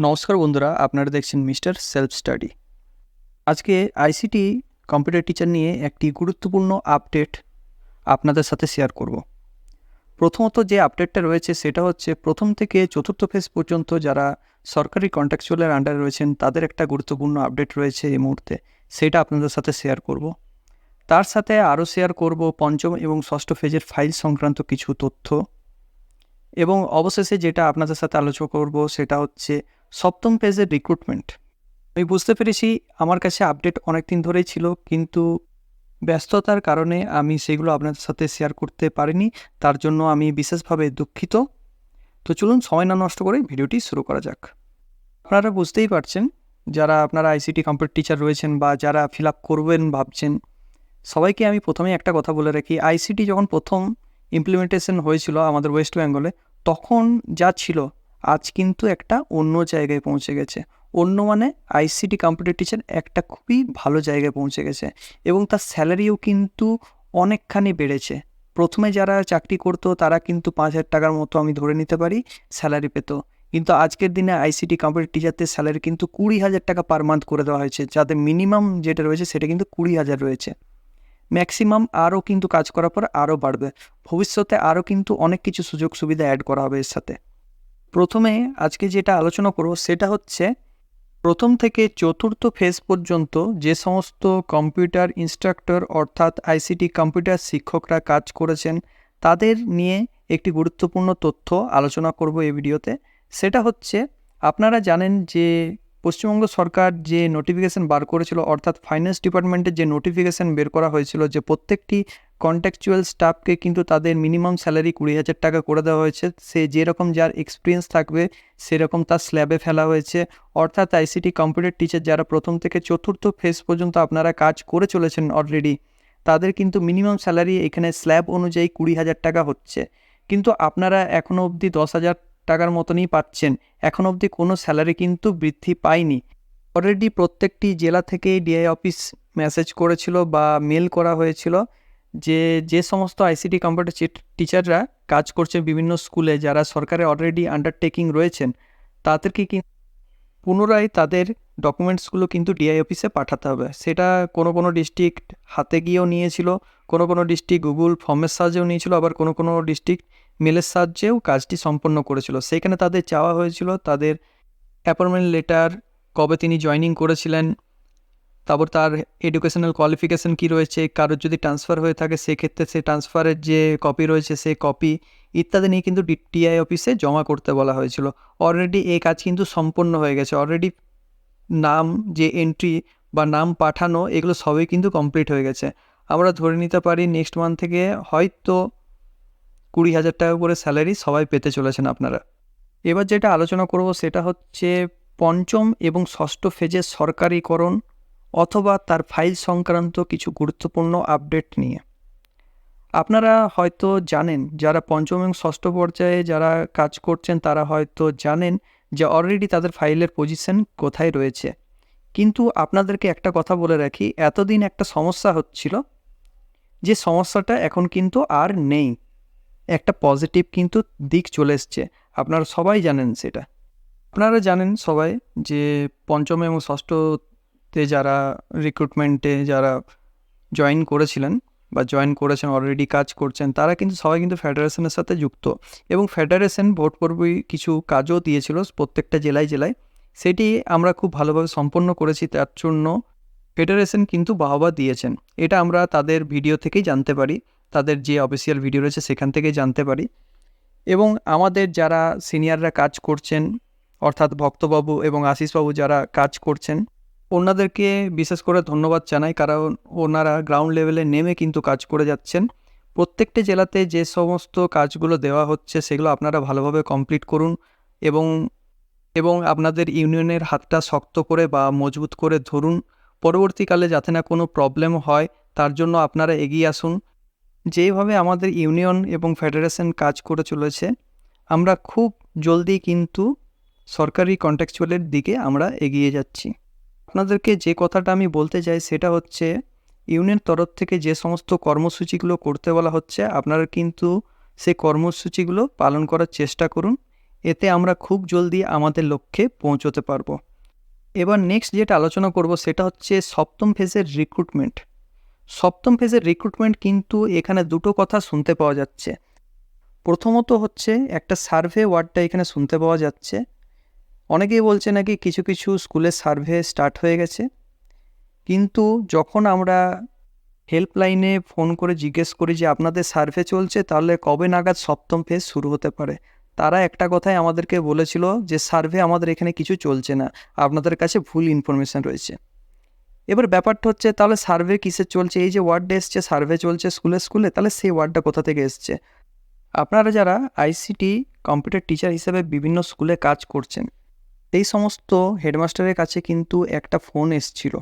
নমস্কার বন্ধুরা, আপনারা দেখছেন মিস্টার সেলফ স্টাডি। আজকে আইসিটি কম্পিউটার টিচার নিয়ে একটি গুরুত্বপূর্ণ আপডেট আপনাদের সাথে শেয়ার করব। প্রথমত যে আপডেটটা রয়েছে সেটা হচ্ছে প্রথম থেকে চতুর্থ ফেজ পর্যন্ত যারা সরকারি কন্ট্রাকচুয়ালের আন্ডারে রয়েছেন, তাদের একটা গুরুত্বপূর্ণ আপডেট রয়েছে এই মুহূর্তে, সেটা আপনাদের সাথে শেয়ার করব। তার সাথে আরও শেয়ার করব পঞ্চম এবং ষষ্ঠ ফেজের ফাইল সংক্রান্ত কিছু তথ্য। এবং অবশেষে যেটা আপনাদের সাথে আলোচনা করব সেটা হচ্ছে সপ্তম পেজের রিক্রুটমেন্ট আমি বুঝতে পেরেছি আমার কাছে আপডেট অনেক দিন ধরেই ছিল, কিন্তু ব্যস্ততার কারণে আমি সেগুলো আপনাদের সাথে শেয়ার করতে পারিনি, তার জন্য আমি বিশেষভাবে দুঃখিত। তো চলুন সময় না নষ্ট করে ভিডিওটি শুরু করা যাক। আপনারা বুঝতেই পারছেন, যারা আপনারা আইসিটি কম্পিউটার টিচার রয়েছেন বা যারা ফিল আপ করবেন ভাবছেন, সবাইকে আমি প্রথমে একটা কথা বলে রাখি আইসিটি যখন প্রথম ইমপ্লিমেন্টেশন হয়েছিল আমাদের ওয়েস্ট বেঙ্গলে তখন যা ছিল আজ কিন্তু একটা অন্য জায়গায় পৌঁছে গেছে। অন্য মানে আইসিটি কম্পিউটার টিচার একটা খুবই ভালো জায়গায় পৌঁছে গেছে এবং তার স্যালারিও কিন্তু অনেকখানি বেড়েছে। প্রথমে যারা চাকরি করতো, তারা কিন্তু পাঁচ হাজার টাকার মতো আমি ধরে নিতে পারি স্যালারি পেত। কিন্তু আজকের দিনে আইসিটি কম্পিউটার টিচারদের স্যালারি কিন্তু কুড়ি হাজার টাকা পার মান্থ করে দেওয়া হয়েছে। যাদের মিনিমাম যেটা রয়েছে, সেটা কিন্তু কুড়ি হাজার রয়েছে। ম্যাক্সিমাম আরও কিন্তু কাজ করার পর আরও বাড়বে। ভবিষ্যতে আরও কিন্তু অনেক কিছু সুযোগ সুবিধা অ্যাড করা হবে এর সাথে। প্রথমে আজকে যেটা আলোচনা করব সেটা হচ্ছে, প্রথম থেকে চতুর্থ ফেজ পর্যন্ত যে সমস্ত কম্পিউটার ইনস্ট্রাক্টর অর্থাৎ আইসিটি কম্পিউটার শিক্ষকরা কাজ করেছেন, তাদের নিয়ে একটি গুরুত্বপূর্ণ তথ্য আলোচনা করব এই ভিডিওতে। সেটা হচ্ছে, আপনারা জানেন যে পশ্চিমবঙ্গ সরকার যে নোটিফিকেশান বার করেছিল, অর্থাৎ ফাইন্যান্স ডিপার্টমেন্টের যে নোটিফিকেশান বের করা হয়েছিল, যে প্রত্যেকটি কন্ট্যাকচুয়াল স্টাফকে কিন্তু তাদের মিনিমাম স্যালারি কুড়ি হাজার টাকা করে দেওয়া হয়েছে। সে যেরকম যার এক্সপিরিয়েন্স থাকবে, সেরকম তার স্ল্যাবে ফেলা হয়েছে। অর্থাৎ আইসিটি কম্পিউটার টিচার যারা প্রথম থেকে চতুর্থ ফেজ পর্যন্ত আপনারা কাজ করে চলেছেন অলরেডি তাদের কিন্তু মিনিমাম স্যালারি এখানে স্ল্যাব অনুযায়ী কুড়ি হাজার টাকা হচ্ছে। কিন্তু আপনারা এখনও অবধি দশ হাজার টাকার মতনই পাচ্ছেন। এখন অবধি কোনো স্যালারি কিন্তু বৃদ্ধি পায়নি। অলরেডি প্রত্যেকটি জেলা থেকে ডিআই অফিস মেসেজ করেছিল বা মেল করা হয়েছিল। যে যে সমস্ত আইসিটি কম্পিউটার টিচাররা কাজ করছে বিভিন্ন স্কুলে, যারা সরকারের অলরেডি আন্ডারটেকিং রয়েছেন, তাদেরকে কি পুনরায় তাদের ডকুমেন্টসগুলো কিন্তু ডিআই অফিসে পাঠাতে হবে। সেটা কোনো কোনো ডিস্ট্রিক্ট হাতে গিয়েও নিয়েছিল, কোনো কোনো ডিস্ট্রিক্ট গুগল ফর্মের সাহায্যেও নিয়েছিল, আবার কোনো কোনো ডিস্ট্রিক্ট মেলের সাহায্যেও কাজটি সম্পন্ন করেছিল। সেখানে তাদের চাওয়া হয়েছিল তাদের অ্যাপয়েন্টমেন্ট লেটার কবে তিনি জয়নিং করেছিলেন তারপর তার এডুকেশনাল কোয়ালিফিকেশান কী রয়েছে, কারোর যদি ট্রান্সফার হয়ে থাকে, সেক্ষেত্রে সে ট্রান্সফারের যে কপি রয়েছে, সে কপি ইত্যাদি নিয়ে কিন্তু টিআই অফিসে জমা করতে বলা হয়েছিল। অলরেডি এই কাজ কিন্তু সম্পন্ন হয়ে গেছে। অলরেডি নাম যে এন্ট্রি বা নাম পাঠানো, এগুলো সবই কিন্তু কমপ্লিট হয়ে গেছে। আমরা ধরে নিতে পারি নেক্সট মান্থ থেকে হয়তো কুড়ি হাজার টাকা করে স্যালারি সবাই পেতে চলেছেন আপনারা। এবার যেটা আলোচনা করব, সেটা হচ্ছে পঞ্চম এবং ষষ্ঠ ফেজের সরকারিকরণ। অথবা তার ফাইল সংক্রান্ত কিছু গুরুত্বপূর্ণ আপডেট নিয়ে। আপনারা হয়তো জানেন, যারা পঞ্চম এবং ষষ্ঠ পর্যায়ে যারা কাজ করছেন, তারা হয়তো জানেন যে অলরেডি তাদের ফাইলের পজিশন কোথায় রয়েছে। কিন্তু আপনাদেরকে একটা কথা বলে রাখি, এতদিন একটা সমস্যা হচ্ছিল, যে সমস্যাটা এখন কিন্তু আর নেই। একটা পজিটিভ কিন্তু দিক চলে এসছে। আপনারা সবাই জানেন সেটা। আপনারা জানেন সবাই যে পঞ্চম এবং ষষ্ঠতে যারা রিক্রুটমেন্টে যারা জয়েন করেছিলেন বা জয়েন করেছেন অলরেডি কাজ করছেন, তারা কিন্তু সবাই কিন্তু ফেডারেশনের সাথে যুক্ত। এবং ফেডারেশন ভোট পূর্বই কিছু কাজও দিয়েছিল প্রত্যেকটা জেলায় জেলায়। সেটি আমরা খুব ভালোভাবে সম্পন্ন করেছি, তার জন্য ফেডারেশন কিন্তু বাহবা দিয়েছেন। এটা আমরা তাদের ভিডিও থেকেই জানতে পারি, তাদের যে অফিসিয়াল ভিডিও রয়েছে সেখান থেকে জানতে পারি। এবং আমাদের যারা সিনিয়ররা কাজ করছেন, অর্থাৎ ভক্তবাবু এবং আশিসবাবু যারা কাজ করছেন ওনাদেরকে বিশেষ করে ধন্যবাদ জানাই, কারণ ওনারা গ্রাউন্ড লেভেলে নেমে কিন্তু কাজ করে যাচ্ছেন। প্রত্যেকটি জেলাতে যে সমস্ত কাজগুলো দেওয়া হচ্ছে, সেগুলো আপনারা ভালোভাবে কমপ্লিট করুন এবং এবং আপনাদের ইউনিয়নের হাতটা শক্ত করে বা মজবুত করে ধরুন। পরবর্তীকালে যাতে না কোনো প্রবলেম হয়, তার জন্য আপনারা এগিয়ে আসুন। যেইভাবে আমাদের ইউনিয়ন এবং ফেডারেশন কাজ করে চলেছে, আমরা খুব জলদি কিন্তু সরকারি কন্ট্যাকচুয়ালের দিকে আমরা এগিয়ে যাচ্ছি। আপনাদেরকে যে কথাটা আমি বলতে চাই সেটা হচ্ছে, ইউনিয়ন তরফ থেকে যে সমস্ত কর্মসূচিগুলো করতে বলা হচ্ছে, আপনারা কিন্তু সেই কর্মসূচিগুলো পালন করার চেষ্টা করুন। এতে আমরা খুব জলদি আমাদের লক্ষ্যে পৌঁছতে পারব। এবার নেক্সট যেটা আলোচনা করব সেটা হচ্ছে সপ্তম ফেজের রিক্রুটমেন্ট সপ্তম ফেজের রিক্রুটমেন্ট কিন্তু এখানে দুটো কথা শুনতে পাওয়া যাচ্ছে। প্রথমত হচ্ছে একটা সার্ভে ওয়ার্ডটা এখানে শুনতে পাওয়া যাচ্ছে। অনেকেই বলছে নাকি কিছু কিছু স্কুলের সার্ভে স্টার্ট হয়ে গেছে। কিন্তু যখন আমরা হেল্পলাইনে ফোন করে জিজ্ঞেস করি যে আপনাদের সার্ভে চলছে, তাহলে কবে নাগাদ সপ্তম ফেজ শুরু হতে পারে? তারা একটা কথাই আমাদেরকে বলেছিল যে সার্ভে আমাদের এখানে কিছু চলছে না, আপনাদের কাছে ভুল ইনফরমেশান রয়েছে। এবার ব্যাপারটা হচ্ছে, তাহলে সার্ভে কিসের চলছে? এই যে ওয়ার্ডটা এসছে সার্ভে চলছে স্কুলে স্কুলে তাহলে সেই ওয়ার্ডটা কোথা থেকে এসছে? আপনারা যারা আইসিটি কম্পিউটার টিচার হিসেবে বিভিন্ন স্কুলে কাজ করছেন এই সমস্ত হেডমাস্টারের কাছে কিন্তু একটা ফোন এসছিল।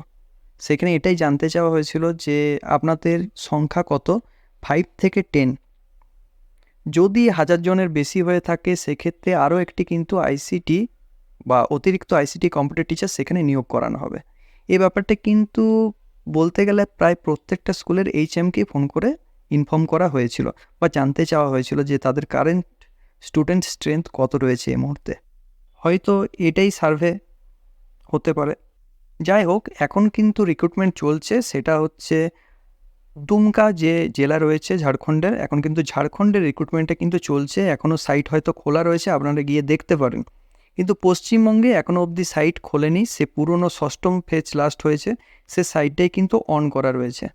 সেখানে এটাই জানতে চাওয়া হয়েছিল যে আপনাদের সংখ্যা কত? ফাইভ থেকে টেন যদি হাজার জনের বেশি হয়ে থাকে, সেক্ষেত্রে আরও একটি কিন্তু আইসিটি বা অতিরিক্ত আইসিটি কম্পিউটার টিচার সেখানে নিয়োগ করানো হবে। এ ব্যাপারটা কিন্তু বলতে গেলে প্রায় প্রত্যেকটা স্কুলের এইচএমকে ফোন করে ইনফর্ম করা হয়েছিল বা জানতে চাওয়া হয়েছিল যে তাদের কারেন্ট স্টুডেন্ট স্ট্রেংথ কত রয়েছে এই মুহূর্তে। হয়তো এটাই সার্ভে হতে পারে। যাই হোক, এখন কিন্তু রিক্রুটমেন্ট চলছে, সেটা হচ্ছে দুমকা যে জেলা রয়েছে ঝাড়খণ্ডের, এখন কিন্তু ঝাড়খণ্ডের রিক্রুটমেন্টটা কিন্তু চলছে এখনও সাইট হয়তো খোলা রয়েছে, আপনারা গিয়ে দেখতে পারেন। কিন্তু পশ্চিমবঙ্গে এখনও অবধি সাইট খোলেনি, সে পুরনো ষষ্ঠম ফেজ লাস্ট হয়েছে, সে সাইটটাই কিন্তু অন করা রয়েছে।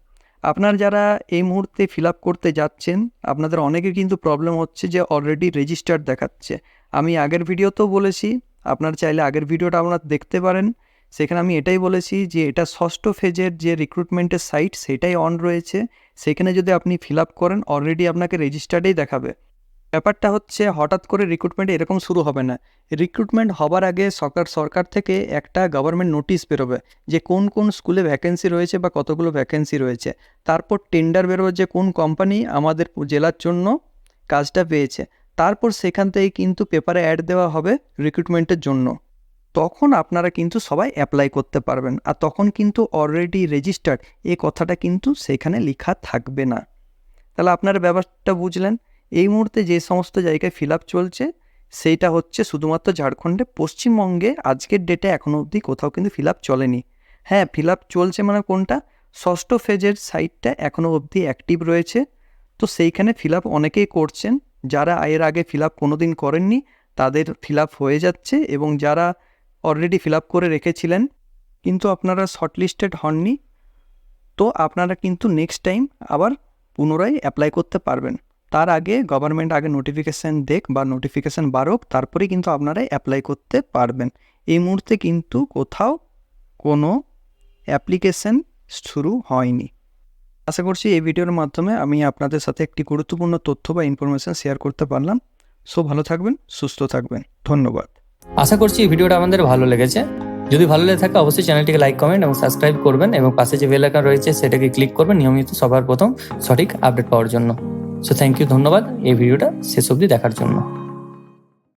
আপনার যারা এই মুহূর্তে ফিল আপ করতে যাচ্ছেন, আপনাদের অনেকের কিন্তু প্রবলেম হচ্ছে যে অলরেডি রেজিস্টার্ড দেখাচ্ছে। আমি আগের ভিডিওতেও বলেছি, আপনার চাইলে আগের ভিডিওটা আপনারা দেখতে পারেন। সেখানে আমি এটাই বলেছি যে এটা ষষ্ঠ ফেজের যে রিক্রুটমেন্টের সাইট সেটাই অন রয়েছে। সেখানে যদি আপনি ফিল আপ করেন অলরেডি আপনাকে রেজিস্টার্ডেই দেখাবে। ব্যাপারটা হচ্ছে হঠাৎ করে রিক্রুটমেন্ট এরকম শুরু হবে না। রিক্রুটমেন্ট হবার আগে সরকার সরকার থেকে একটা গভর্নমেন্ট নোটিশ বেরোবে যে কোন কোন স্কুলে ভ্যাকেন্সি রয়েছে বা কতগুলো ভ্যাকেন্সি রয়েছে। তারপর টেন্ডার বেরোবে যে কোন কোম্পানি আমাদের জেলার জন্য কাজটা পেয়েছে। তারপর সেখান থেকে কিন্তু পেপারে অ্যাড দেওয়া হবে রিক্রুটমেন্টের জন্য। তখন আপনারা কিন্তু সবাই অ্যাপ্লাই করতে পারবেন। আর তখন কিন্তু অলরেডি রেজিস্টার্ড এই কথাটা কিন্তু সেখানে লেখা থাকবে না। তাহলে আপনারা ব্যাপারটা বুঝলেন? এই মুহূর্তে যে সমস্ত জায়গায় ফিল চলছে, সেইটা হচ্ছে শুধুমাত্র ঝাড়খণ্ডে। পশ্চিমবঙ্গে আজকের ডেটে এখনও অবধি কোথাও কিন্তু ফিল চলেনি। হ্যাঁ ফিল চলছে মানে কোনটা? ষষ্ঠ ফেজের সাইটটা এখনও অবধি অ্যাক্টিভ রয়েছে। তো সেইখানে ফিল আপ অনেকেই করছেন। যারা এর আগে ফিল আপ কোনো দিন করেননি, তাদের ফিল হয়ে যাচ্ছে এবং যারা অলরেডি ফিল আপ করে রেখেছিলেন, কিন্তু আপনারা শর্টলিস্টেড হননি, তো আপনারা কিন্তু নেক্সট টাইম আবার পুনরায় অ্যাপ্লাই করতে পারবেন। তার আগে গভর্নমেন্ট আগে নোটিফিকেশান দেখ বা নোটিফিকেশান বাড়ুক, তারপরেই কিন্তু আপনারা অ্যাপ্লাই করতে পারবেন। এই মুহূর্তে কিন্তু কোথাও কোনো অ্যাপ্লিকেশান শুরু হয়নি। আশা করছি এই ভিডিওর মাধ্যমে আমি আপনাদের সাথে একটি গুরুত্বপূর্ণ তথ্য বা ইনফরমেশান শেয়ার করতে পারলাম। সো ভালো থাকবেন, সুস্থ থাকবেন। ধন্যবাদ। আশা করছি এই ভিডিওটা আমাদের ভালো লেগেছে। যদি ভালো লেগে থাকে, অবশ্যই চ্যানেলটিকে লাইক কমেন্ট এবং সাবস্ক্রাইব করবেন এবং পাশে যে বেল আইকন রয়েছে, সেটাকে ক্লিক করবেন। নিয়মিত সবার প্রথম সঠিক আপডেট পাওয়ার জন্য। সো থ্যাংক ইউ ধন্যবাদ। এই ভিডিওটা শেষ অবধি দেখার জন্য।